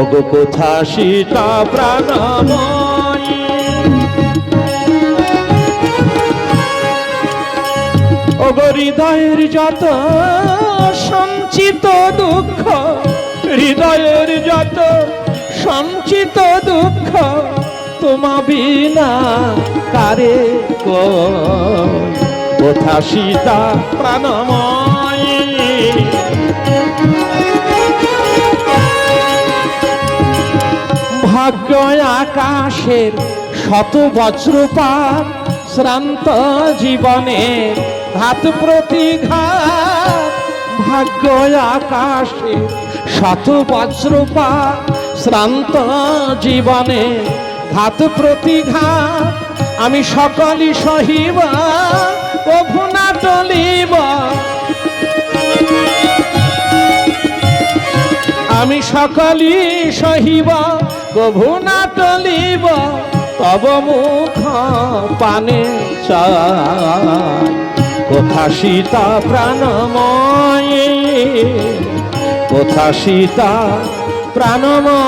ওগো কোথা সীতা প্রাণময়ী ওগো হৃদয়ের যত সঞ্চিত দুঃখ, হৃদয়ের যত সঞ্চিত দুঃখ, তোমা বিনা কারে? কোথা সীতা প্রাণময়ী ভাগ্য আকাশের শত বজ্রপাত শ্রান্ত জীবনে ঘাত প্রতিঘাত, ভাগ্য আকাশে শত বজ্রপাত শ্রান্ত জীবনে ঘাত প্রতিঘাত, আমি সকলই সহিব, প্রভু না টলিব। আমি সকলই সহিব। প্রভু না টলিব তব মুখ পানে কোথা সীতা প্রাণময়ে কোথা সীতা প্রাণময়ী?